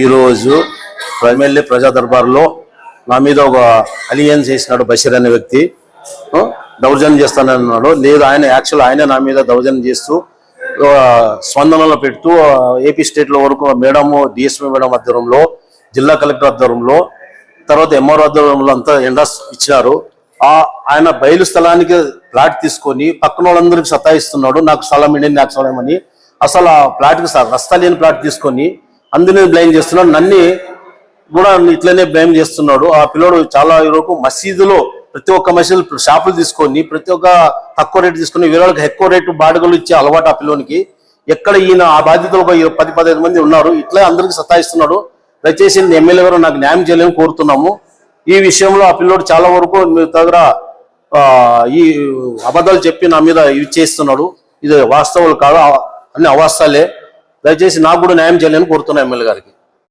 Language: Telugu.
ఈరోజు ఎమ్మెల్యే ప్రజా దర్బార్లో నా మీద ఒక అలియన్స్ చేసినాడు బషీర్ అనే వ్యక్తి. దౌర్జన్యం దౌర్జన్యం చేస్తానన్నాడు. లేదు ఆయన యాక్చువల్ ఆయన నా మీద దౌర్జన్యం చేస్తూ స్పందనలో పెడుతూ ఏపీ స్టేట్లో వరకు మేడము డిఎస్పీ మేడం ఆధ్వర్యంలో జిల్లా కలెక్టర్ ఆధ్వర్యంలో తర్వాత ఎంఆర్ ఆధ్వర్యంలో అంతా ఎండాస్ ఇచ్చినారు. ఆ ఆయన బయలు స్థలానికి ప్లాట్ తీసుకొని పక్కన వాళ్ళందరికి సతాయిస్తున్నాడు. నాకు స్థలం ఇవ్వండి నాకు స్థలం అని. అసలు ఆ ప్లాట్కి రస్తా లేని ప్లాట్ తీసుకొని అందరినీ బ్లైమ్ చేస్తున్నాడు. నన్ను కూడా ఇట్లనే బ్లేమ్ చేస్తున్నాడు. ఆ పిల్లోడు చాలా వరకు మసీదులో ప్రతి ఒక్క మసీదు షాపులు తీసుకొని ప్రతి ఒక్క తక్కువ రేటు తీసుకొని వీళ్ళకి ఎక్కువ రేటు బాడుగలు ఇచ్చే అలవాటు ఆ పిల్లోనికి. ఎక్కడ ఈయన ఆ బాధ్యతలు పది పదిహేను మంది ఉన్నారు. ఇట్లా అందరికి సతాయిస్తున్నాడు. దయచేసి ఎమ్మెల్యే గారు నాకు న్యాయం చేయలేని కోరుతున్నాము. ఈ విషయంలో ఆ పిల్లోడు చాలా వరకు మీ దగ్గర ఈ అబద్ధాలు చెప్పి నా మీద ఇవి చేస్తున్నాడు. ఇది వాస్తవాలు కాదు అన్ని అవాస్తాలే దయచేసి నాకు కూడా న్యాయం చేయాలని కోరుతున్నా ఎమ్మెల్యే గారికి.